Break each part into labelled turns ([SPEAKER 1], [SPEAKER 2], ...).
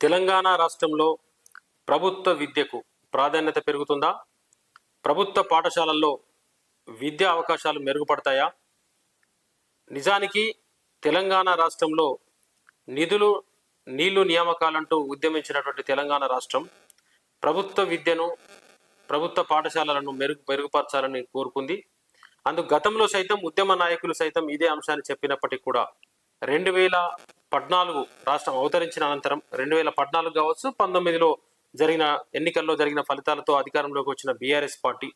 [SPEAKER 1] తెలంగాణ రాష్ట్రంలో ప్రభుత్వ విద్యకు ప్రాధాన్యత పెరుగుతుందా? ప్రభుత్వ పాఠశాలల్లో విద్యా అవకాశాలు మెరుగుపడతాయా? నిజానికి తెలంగాణ రాష్ట్రంలో నిధులు నీళ్ళు నియామకాలంటూ ఉద్యమించినటువంటి తెలంగాణ రాష్ట్రం ప్రభుత్వ విద్యను ప్రభుత్వ పాఠశాలలను మెరుగు మెరుగుపరచాలని కోరుకుంది. అందు గతంలో సైతం ఉద్యమ నాయకులు సైతం ఇదే అంశాన్ని చెప్పినప్పటికీ కూడా రెండు వేల పద్నాలుగు రాష్ట్రం అవతరించిన అనంతరం రెండు వేల పద్నాలుగు కావచ్చు పంతొమ్మిదిలో జరిగిన ఎన్నికల్లో జరిగిన ఫలితాలతో అధికారంలోకి వచ్చిన బీఆర్ఎస్ పార్టీ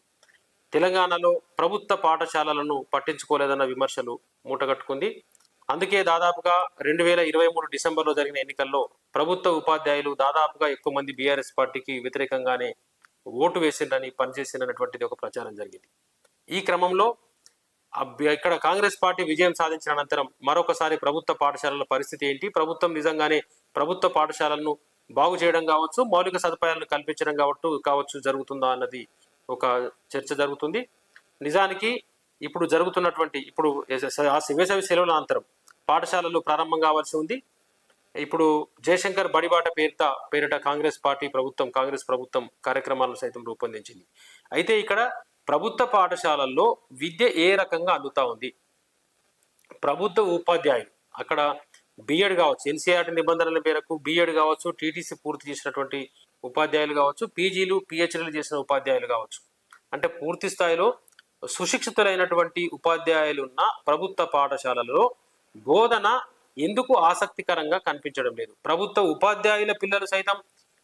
[SPEAKER 1] తెలంగాణలో ప్రభుత్వ పాఠశాలలను పట్టించుకోలేదన్న విమర్శలు మూటగట్టుకుంది. అందుకే దాదాపుగా రెండు వేల ఇరవై మూడు డిసెంబర్లో జరిగిన ఎన్నికల్లో ప్రభుత్వ ఉపాధ్యాయులు దాదాపుగా ఎక్కువ మంది బీఆర్ఎస్ పార్టీకి వ్యతిరేకంగానే ఓటు వేసిండని పనిచేసిందన్నటువంటిది ఒక ప్రచారం జరిగింది. ఈ క్రమంలో ఇక్కడ కాంగ్రెస్ పార్టీ విజయం సాధించిన అనంతరం మరొకసారి ప్రభుత్వ పాఠశాలల పరిస్థితి ఏంటి? ప్రభుత్వం నిజంగానే ప్రభుత్వ పాఠశాలలను బాగు చేయడం కావచ్చు మౌలిక సదుపాయాలను కల్పించడం కావచ్చు కావచ్చు జరుగుతుందా అన్నది ఒక చర్చ జరుగుతుంది. నిజానికి ఇప్పుడు జరుగుతున్నటువంటి ఇప్పుడు ఆ వేసవి సెలవుల అనంతరం పాఠశాలలు ప్రారంభం కావాల్సి ఉంది. ఇప్పుడు జయశంకర్ బడిబాట పేరిట పేరిట కాంగ్రెస్ పార్టీ ప్రభుత్వం కాంగ్రెస్ ప్రభుత్వం కార్యక్రమాలను సైతం రూపొందించింది. అయితే ఇక్కడ ప్రభుత్వ పాఠశాలల్లో విద్య ఏ రకంగా అందుతా ఉంది? ప్రభుత్వ ఉపాధ్యాయులు అక్కడ బిఎడ్ కావచ్చు ఎన్సీఆర్టీ నిబంధనల మేరకు బిఎడ్ కావచ్చు టీటీసీ పూర్తి చేసినటువంటి ఉపాధ్యాయులు కావచ్చు పీజీలు పిహెచ్డీలు చేసిన ఉపాధ్యాయులు కావచ్చు. అంటే పూర్తి స్థాయిలో సుశిక్షితులైనటువంటి ఉపాధ్యాయులు ఉన్న ప్రభుత్వ పాఠశాలలో బోధన ఎందుకు ఆసక్తికరంగా కనిపించడం లేదు? ప్రభుత్వ ఉపాధ్యాయుల పిల్లలు సైతం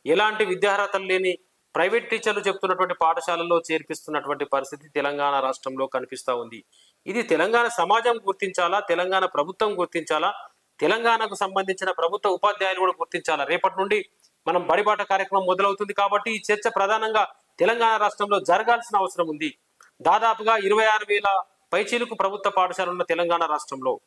[SPEAKER 1] ఎలాంటి విద్యార్హతలు లేని ప్రైవేట్ టీచర్లు చెప్తున్నటువంటి పాఠశాలల్లో చేర్పిస్తున్నటువంటి పరిస్థితి తెలంగాణ రాష్ట్రంలో కనిపిస్తా ఉంది. ఇది తెలంగాణ సమాజం గుర్తించాలా? తెలంగాణ ప్రభుత్వం గుర్తించాలా? తెలంగాణకు సంబంధించిన ప్రభుత్వ ఉపాధ్యాయులు కూడా గుర్తించాలా? రేపటి నుండి మనం బడిబాట కార్యక్రమం మొదలవుతుంది కాబట్టి ఈ చర్చ ప్రధానంగా తెలంగాణ రాష్ట్రంలో జరగాల్సిన అవసరం ఉంది. దాదాపుగా ఇరవై ఆరు వేల పైచీలకు ప్రభుత్వ పాఠశాలలు ఉన్న తెలంగాణ రాష్ట్రంలో.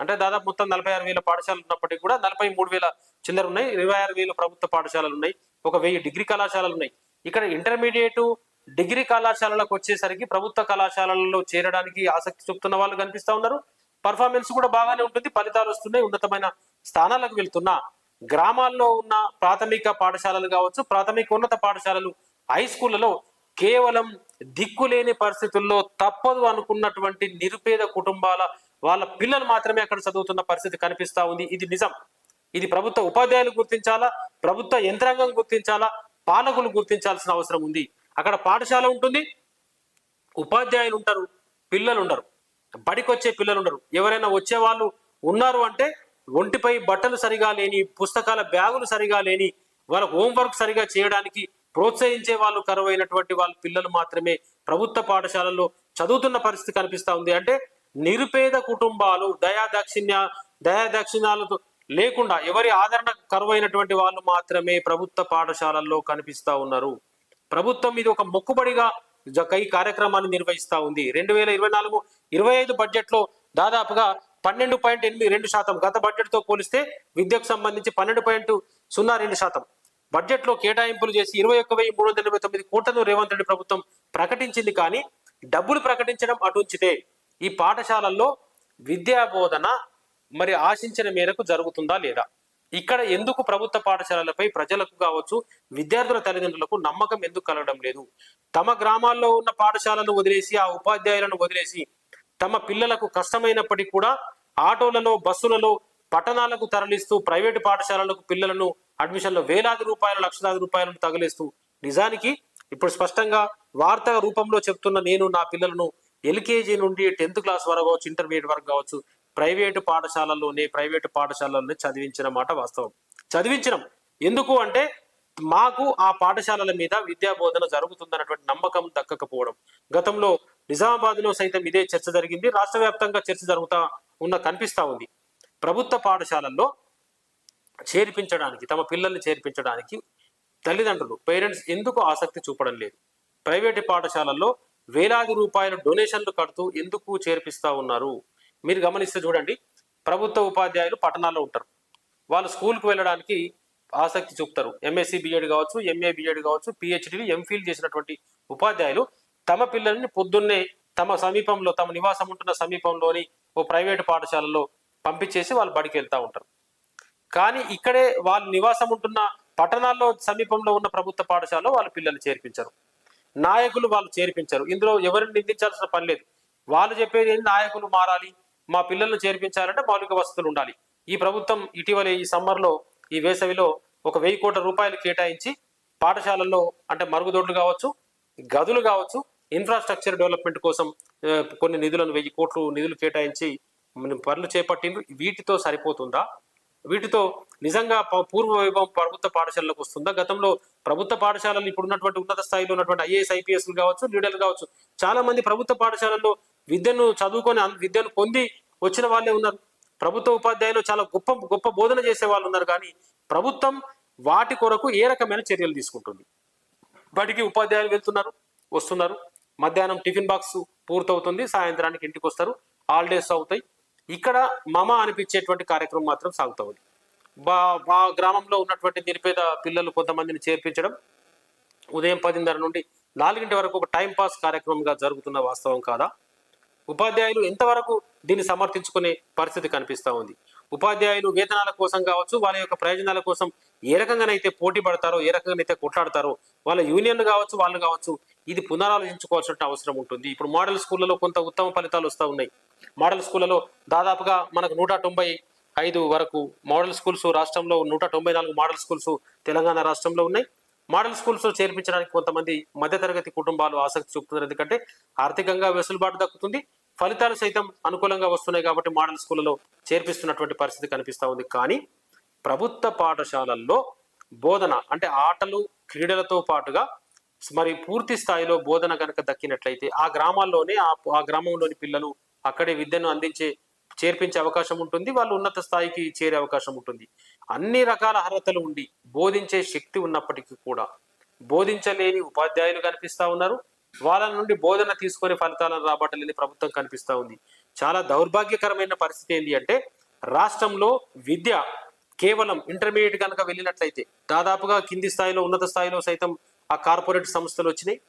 [SPEAKER 1] అంటే దాదాపు మొత్తం నలభై ఆరు వేల పాఠశాలలు ఉన్నప్పటికీ కూడా నలభై మూడు వేల చిల్లర ఉన్నాయి. ఇరవై ఆరు వేల ప్రభుత్వ పాఠశాలలు ఉన్నాయి. ఒక వెయ్యి డిగ్రీ కళాశాలలు ఉన్నాయి. ఇక్కడ ఇంటర్మీడియట్ డిగ్రీ కళాశాలలకు వచ్చేసరికి ప్రభుత్వ కళాశాలల్లో చేరడానికి ఆసక్తి చూపుతున్న వాళ్ళు కనిపిస్తూ ఉన్నారు. పర్ఫార్మెన్స్ కూడా బాగానే ఉంటుంది ఫలితాలు వస్తున్నాయి ఉన్నతమైన స్థానాలకు వెళ్తున్నా గ్రామాల్లో ఉన్న ప్రాథమిక పాఠశాలలు కావచ్చు ప్రాథమిక ఉన్నత పాఠశాలలు హై స్కూళ్ళలో కేవలం దిక్కులేని పరిస్థితుల్లో తప్పదు అనుకున్నటువంటి నిరుపేద కుటుంబాల వాళ్ళ పిల్లలు మాత్రమే అక్కడ చదువుతున్న పరిస్థితి కనిపిస్తా ఉంది. ఇది నిజం. ఇది ప్రభుత్వ ఉపాధ్యాయులు గుర్తించాలా? ప్రభుత్వ యంత్రాంగం గుర్తించాలా? పాలకులు గుర్తించాల్సిన అవసరం ఉంది. అక్కడ పాఠశాల ఉంటుంది ఉపాధ్యాయులు ఉంటారు పిల్లలు ఉండరు. బడికొచ్చే పిల్లలు ఉండరు. ఎవరైనా వచ్చే వాళ్ళు ఉన్నారు అంటే ఒంటిపై బట్టలు సరిగా లేని పుస్తకాల బ్యాగులు సరిగా లేని వాళ్ళ హోంవర్క్ సరిగా చేయడానికి ప్రోత్సహించే వాళ్ళు కరువైనటువంటి వాళ్ళ పిల్లలు మాత్రమే ప్రభుత్వ పాఠశాలల్లో చదువుతున్న పరిస్థితి కనిపిస్తూ ఉంది. అంటే నిరుపేద కుటుంబాలు దయాదాక్షిణ్య దయాదాక్షిణ్యాలతో లేకుండా ఎవరి ఆదరణ కరువైనటువంటి వాళ్ళు మాత్రమే ప్రభుత్వ పాఠశాలల్లో కనిపిస్తా ఉన్నారు. ప్రభుత్వం ఇది ఒక మొక్కుబడిగా జ- ఈ కార్యక్రమాన్ని నిర్వహిస్తూ ఉంది. రెండు వేల ఇరవై నాలుగు ఇరవై ఐదు బడ్జెట్లో దాదాపుగా పన్నెండు పాయింట్ ఎనిమిది రెండు శాతం గత బడ్జెట్తో పోలిస్తే విద్యకు సంబంధించి పన్నెండు పాయింట్ సున్నా రెండు శాతం. బడ్జెట్లో కేటాయింపులు చేసి ఇరవై ఒక్క వెయ్యి మూడు వందల ఎనభై తొమ్మిది కోట్లను రేవంత్ రెడ్డి ప్రభుత్వం ప్రకటించింది కానీ డబ్బులు ప్రకటించడం అటుంచితే ఈ పాఠశాలల్లో విద్యా బోధన మరి ఆశించిన మేరకు జరుగుతుందా లేదా? ఇక్కడ ఎందుకు ప్రభుత్వ పాఠశాలలపై ప్రజలకు కావచ్చు విద్యార్థుల తల్లిదండ్రులకు నమ్మకం ఎందుకు కలగడం లేదు? తమ గ్రామాల్లో ఉన్న పాఠశాలను వదిలేసి ఆ ఉపాధ్యాయులను వదిలేసి తమ పిల్లలకు కష్టమైనప్పటికీ కూడా ఆటోలలో బస్సులలో పట్టణాలకు తరలిస్తూ ప్రైవేటు పాఠశాలలకు పిల్లలను అడ్మిషన్లో వేలాది రూపాయలు లక్షలాది రూపాయలను తగిలిస్తూ నిజానికి ఇప్పుడు స్పష్టంగా వార్త రూపంలో చెప్తున్న నేను నా పిల్లలను ఎల్కేజీ నుండి టెన్త్ క్లాస్ వరకు కావచ్చు ఇంటర్మీడియట్ వరకు కావచ్చు ప్రైవేటు పాఠశాలల్లోనే ప్రైవేటు పాఠశాలల్లోనే చదివించిన మాట వాస్తవం. చదివించినాం. ఎందుకు అంటే మాకు ఆ పాఠశాలల మీద విద్యా బోధన జరుగుతుందన్నటువంటి నమ్మకం దక్కకపోవడం. గతంలో నిజామాబాద్లో సైతం ఇదే చర్చ జరిగింది. రాష్ట్ర వ్యాప్తంగా చర్చ జరుగుతా ఉన్న కనిపిస్తా ఉంది. ప్రభుత్వ పాఠశాలల్లో చేర్పించడానికి తమ పిల్లల్ని చేర్పించడానికి తల్లిదండ్రులు పేరెంట్స్ ఎందుకు ఆసక్తి చూపడం లేదు? ప్రైవేటు పాఠశాలల్లో వేలాది రూపాయల డొనేషన్లు కడుతూ ఎందుకు చేర్పిస్తా ఉన్నారు? మీరు గమనిస్తే చూడండి ప్రభుత్వ ఉపాధ్యాయులు పట్టణాల్లో ఉంటారు. వాళ్ళు స్కూల్కి వెళ్ళడానికి ఆసక్తి చూపుతారు. ఎంఎస్సి బిఎడ్ కావచ్చు ఎంఏ బిఎడ్ కావచ్చు పిహెచ్డి ఎంఫిల్ చేసినటువంటి ఉపాధ్యాయులు తమ పిల్లల్ని పొద్దున్నే తమ సమీపంలో తమ నివాసం ఉంటున్న సమీపంలోని ఓ ప్రైవేటు పాఠశాలలో పంపించేసి వాళ్ళు బడికి వెళ్తూ ఉంటారు. కానీ ఇక్కడే వాళ్ళు నివాసం ఉంటున్న పట్టణాల్లో సమీపంలో ఉన్న ప్రభుత్వ పాఠశాలలో వాళ్ళ పిల్లల్ని చేర్పించరు. నాయకులు వాళ్ళు చేర్పించరు. ఇందులో ఎవరిని నిందించాల్సిన పని లేదు. వాళ్ళు చెప్పేది ఏంటి నాయకులు మారాలి. మా పిల్లలను చేర్పించాలంటే మౌలిక వసతులు ఉండాలి. ఈ ప్రభుత్వం ఇటీవల ఈ సమ్మర్లో ఈ వేసవిలో ఒక వెయ్యి కోట్ల రూపాయలు కేటాయించి పాఠశాలల్లో అంటే మరుగుదొడ్లు కావచ్చు గదులు కావచ్చు ఇన్ఫ్రాస్ట్రక్చర్ డెవలప్మెంట్ కోసం కొన్ని నిధులను వెయ్యి కోట్లు నిధులు కేటాయించి మనం పనులు చేపట్టిండ్రు. వీటితో సరిపోతుందా? వీటితో నిజంగా ప- పూర్వ వైభవం ప్రభుత్వ పాఠశాలలకు వస్తుందా? గతంలో ప్రభుత్వ పాఠశాలలు ఇప్పుడు ఉన్నటువంటి ఉన్నత స్థాయిలో ఉన్నటువంటి ఐఏఎస్ ఐపీఎస్లు కావచ్చు లీడర్లు కావచ్చు చాలా మంది ప్రభుత్వ పాఠశాలల్లో విద్యను చదువుకొని విద్యను పొంది వచ్చిన వాళ్ళే ఉన్నారు. ప్రభుత్వ ఉపాధ్యాయులు చాలా గొప్ప గొప్ప బోధన చేసే వాళ్ళు ఉన్నారు కానీ ప్రభుత్వం వాటి కొరకు ఏ రకమైన చర్యలు తీసుకుంటుంది? బడికి ఉపాధ్యాయులు వెళ్తున్నారు వస్తున్నారు. మధ్యాహ్నం టిఫిన్ బాక్స్ పూర్తవుతుంది సాయంత్రానికి ఇంటికి వస్తారు. హాలిడేస్ అవుతాయి. ఇక్కడ మమ అనిపించేటువంటి కార్యక్రమం మాత్రం సాగుతూ ఉంది బా మా గ్రామంలో ఉన్నటువంటి నిరుపేద పిల్లలు కొంతమందిని చేర్పించడం ఉదయం పదిన్నర నుండి నాలుగింటి వరకు ఒక టైం పాస్ కార్యక్రమంగా జరుగుతున్న వాస్తవం కాదా? ఉపాధ్యాయులు ఎంతవరకు దీన్ని సమర్థించుకునే పరిస్థితి కనిపిస్తూ ఉంది? ఉపాధ్యాయులు వేతనాల కోసం కావచ్చు వాళ్ళ యొక్క ప్రయోజనాల కోసం ఏ రకంగానైతే పోటీ పడతారో ఏ రకంగానైతే కొట్లాడతారో వాళ్ళ యూనియన్లు కావచ్చు వాళ్ళు కావచ్చు ఇది పునరాలోచించుకోవాల్సిన అవసరం ఉంటుంది. ఇప్పుడు మోడల్ స్కూళ్ళలో కొంత ఉత్తమ ఫలితాలు వస్తూ ఉన్నాయి. మోడల్ స్కూళ్ళలో దాదాపుగా మనకు నూట తొంభై ఐదు వరకు మోడల్ స్కూల్స్ రాష్ట్రంలో నూట తొంభై నాలుగు మోడల్ స్కూల్స్ తెలంగాణ రాష్ట్రంలో ఉన్నాయి. మోడల్ స్కూల్స్ చేర్పించడానికి కొంతమంది మధ్యతరగతి కుటుంబాలు ఆసక్తి చూపుతున్నారు. ఎందుకంటే ఆర్థికంగా వెసులుబాటు దక్కుతుంది. ఫలితాలు సైతం అనుకూలంగా వస్తున్నాయి కాబట్టి మోడల్ స్కూళ్ళలో చేర్పిస్తున్నటువంటి పరిస్థితి కనిపిస్తూ ఉంది. కానీ ప్రభుత్వ పాఠశాలల్లో బోధన అంటే ఆటలు క్రీడలతో పాటుగా మరి పూర్తి స్థాయిలో బోధన కనుక దక్కినట్లయితే ఆ గ్రామాల్లోనే ఆ గ్రామంలోని పిల్లలు అక్కడే విద్యను అందించే చేర్పించే అవకాశం ఉంటుంది. వాళ్ళు ఉన్నత స్థాయికి చేరే అవకాశం ఉంటుంది. అన్ని రకాల అర్హతలు ఉండి బోధించే శక్తి ఉన్నప్పటికీ కూడా బోధించలేని ఉపాధ్యాయులు కనిపిస్తా ఉన్నారు. వాళ్ళ నుండి బోధన తీసుకొని ఫలితాలను రాబట్టలేని ప్రభుత్వం కనిపిస్తూ ఉంది. చాలా దౌర్భాగ్యకరమైన పరిస్థితి ఏంటి అంటే రాష్ట్రంలో విద్య కేవలం ఇంటర్మీడియట్ కనుక వెళ్ళినట్లయితే దాదాపుగా కింది స్థాయిలో ఉన్నత స్థాయిలో సైతం ఆ కార్పొరేట్ సంస్థలు వచ్చినాయి.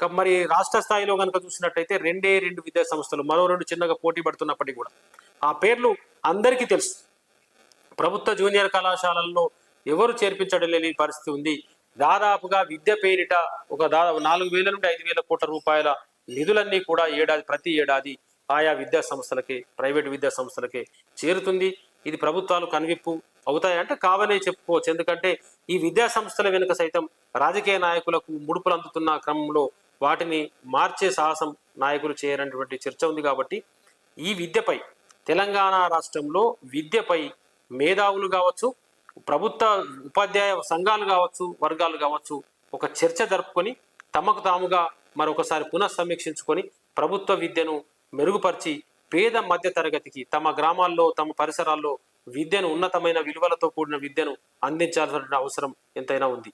[SPEAKER 1] క- మరి రాష్ట్ర స్థాయిలో కనుక చూసినట్టయితే రెండే రెండు విద్యా సంస్థలు మరో రెండు చిన్నగా పోటీ పడుతున్నప్పటికీ కూడా. ఆ పేర్లు అందరికీ తెలుసు. ప్రభుత్వ జూనియర్ కళాశాలల్లో ఎవరు చేర్పించడం లేని పరిస్థితి ఉంది. దాదాపుగా విద్య పేరిట ఒక దాదాపు నాలుగు వేల నుండి ఐదు వేల కోట్ల రూపాయల నిధులన్నీ కూడా ఏడాది ప్రతి ఏడాది ఆయా విద్యా సంస్థలకే ప్రైవేట్ విద్యా సంస్థలకే చేరుతుంది. ఇది ప్రభుత్వాలు కనువిప్పు అవుతాయి అంటే కావనే చెప్పుకోవచ్చు. ఎందుకంటే ఈ విద్యా సంస్థల వెనుక సైతం రాజకీయ నాయకులకు ముడుపులు అందుతున్న క్రమంలో వాటిని మార్చే సాహసం నాయకులు చేయనటువంటి చర్చ ఉంది కాబట్టి ఈ విద్యపై తెలంగాణ రాష్ట్రంలో విద్యపై మేధావులు కావచ్చు ప్రభుత్వ ఉపాధ్యాయ సంఘాలు కావచ్చు వర్గాలు కావచ్చు ఒక చర్చ జరుపుకొని తమకు తాముగా మరొకసారి పునఃసమీక్షించుకొని ప్రభుత్వ విద్యను మెరుగుపరిచి పేద మధ్య తరగతికి తమ గ్రామాల్లో తమ పరిసరాల్లో విద్యను ఉన్నతమైన విలువలతో కూడిన విద్యను అందించాల్సిన అవసరం ఎంతైనా ఉంది.